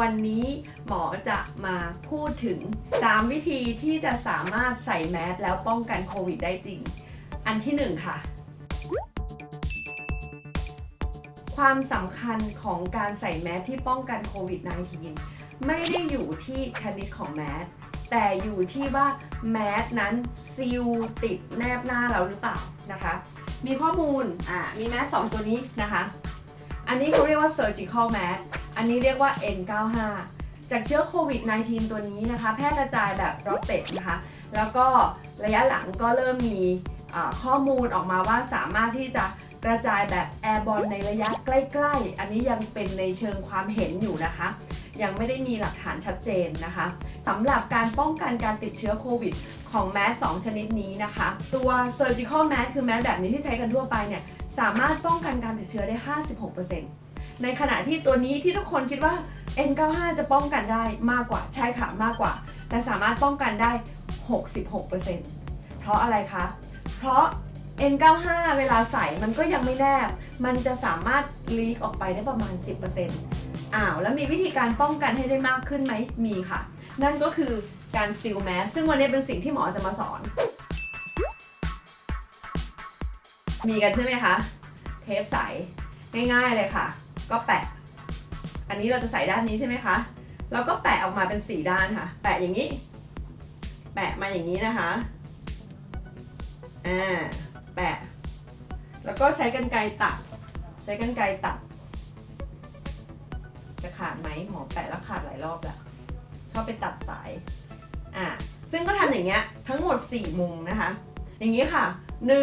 วันนี้หมอจะมาพูดถึง 3 วิธีที่จะสามารถใส่แมสแล้วป้องกันโควิดได้จริง อันที่ 1 ค่ะ ความสำคัญของการใส่แมสที่ป้องกันโควิด -19 ไม่ได้อยู่ที่ชนิดของแมสแต่อยู่ที่ว่าแมสนั้นซีลติดแนบหน้าเราหรือเปล่านะคะ มีข้อมูลอ่ามีแมสสองตัวนี้นะคะ อันนี้เขาเรียกว่า surgical mask อันนี้เรียกว่า N95 จากเชื้อโควิด -19 ตัวนี้นะคะ แพร่กระจายแบบดรอปเ t นะคะ แล้วก็ระยะหลังก็เริ่มมีข้อมูลออกมาว่าสามารถที่จะกระจายแบบแอร์บอลในระยะใกล้ ๆ อันนี้ยังเป็นในเชิงความเห็นอยู่นะคะ ยังไม่ได้มีหลักฐานชัดเจนนะคะสำหรับการป้องกันการติดเชื้อโควิด ของแมส2ชนิดนี้นะคะ ตัว surgical mask คือแมสแบบนี้ที่ใช้กันทั่วไปเนี่ย สามารถป้องกันการติดเชื้อได้ 56% ในขณะที่ตัวนี้ที่ทุกคนคิดว่า N95 จะป้องกันได้มากกว่าใช่ค่ะมากกว่า แต่สามารถป้องกันได้ 66%เพราะอะไรคะ เพราะ N95 เวลาใส่มันก็ยังไม่แนบ มันจะสามารถลีกออกไปได้ประมาณ 10%อ้าว แล้วมีวิธีการป้องกันให้ได้มากขึ้นไหม มีค่ะ นั่นก็คือการซิลแมส ซึ่งวันนี้เป็นสิ่งที่หมอจะมาสอน มีกันใช่ไหมคะ เทปใส ง่ายๆเลยค่ะ ก็แปะ อันนี้เราจะใส่ด้านนี้ใช่ไหมคะ แล้วก็แปะออกมาเป็นสีด้านค่ะ แปะอย่างนี้ แปะมาอย่างนี้นะคะ อ่า แปะ แล้วก็ใช้กรรไกรตัด ใช้กรรไกรตัด จะขาดไหมหมอแปะแล้วขาดหลายรอบแล้วชอบไปตัดสาย อ่า ซึ่งก็ทำอย่างเงี้ยทั้งหมด 4 มุมนะคะ อย่างนี้ค่ะ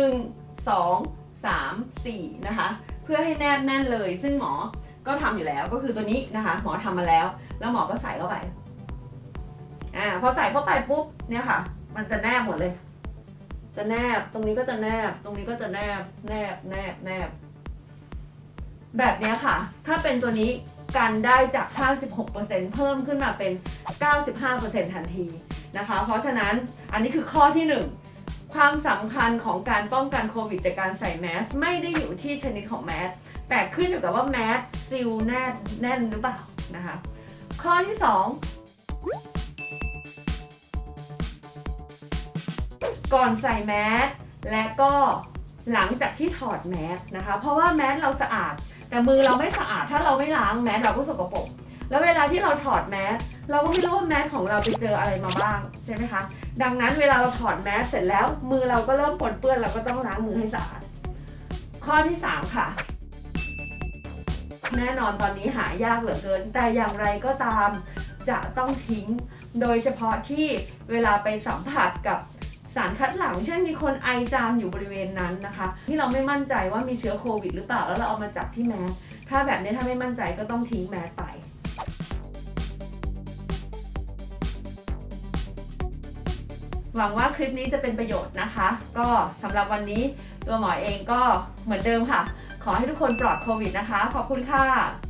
1 2 3 4 นะคะ เพื่อให้แนบแน่นเลย ซึ่งหมอก็ทำอยู่แล้วก็คือตัวนี้นะคะ หมอทำมาแล้ว แล้วหมอก็ใส่เข้าไปอ่าพอใส่เข้าไปปุ๊บเนี่ยค่ะ มันจะแนบหมดเลย จะแนบตรงนี้ก็จะแนบตรงนี้ก็จะแนบแนบแนบแนบ แบบเนี้ยค่ะ ถ้าเป็นตัวนี้กันได้จาก 56%เพิ่มขึ้นมาเป็น 95%ทันทีนะคะ เพราะฉะนั้นอันนี้คือข้อที่ 1 ความสำคัญของการป้องกันโควิดจากการใส่แมสไม่ได้อยู่ที่ชนิดของแมสแต่ขึ้นอยู่กับว่าแมสซิลแน่นแน่นหรือเปล่านะคะ ข้อที่ 2 ก่อนใส่แมสและก็หลังจากที่ถอดแมสนะคะ เพราะว่าแมสเราสะอาด แต่มือเราไม่สะอาดถ้าเราไม่ล้างแมสเราก็สกปรกแล้วเวลาที่เราถอดแมส เราก็ไม่รู้ว่าแมสของเราไปเจออะไรมาบ้างใช่ไหมคะ ดังนั้นเวลาเราถอดแมสเสร็จแล้ว มือเราก็เริ่มปนเปื้อนเราก็ต้องล้างมือให้สะอาด ข้อที่ 3 ค่ะ แน่นอนตอนนี้หายากเหลือเกิน แต่อย่างไรก็ตามจะต้องทิ้ง โดยเฉพาะที่เวลาไปสัมผัสกับสารคัดหลั่งเช่นมีคนไอจามอยู่บริเวณนั้นนะคะ ที่เราไม่มั่นใจว่ามีเชื้อโควิดหรือเปล่าแล้วเราเอามาจับที่แมสถ้าแบบนี้ถ้าไม่มั่นใจก็ต้องทิ้งแมสไป หวังว่าคลิปนี้จะเป็นประโยชน์นะคะ ก็สำหรับวันนี้ตัวหมอเองก็เหมือนเดิมค่ะ ขอให้ทุกคนปลอดโควิดนะคะ ขอบคุณค่ะ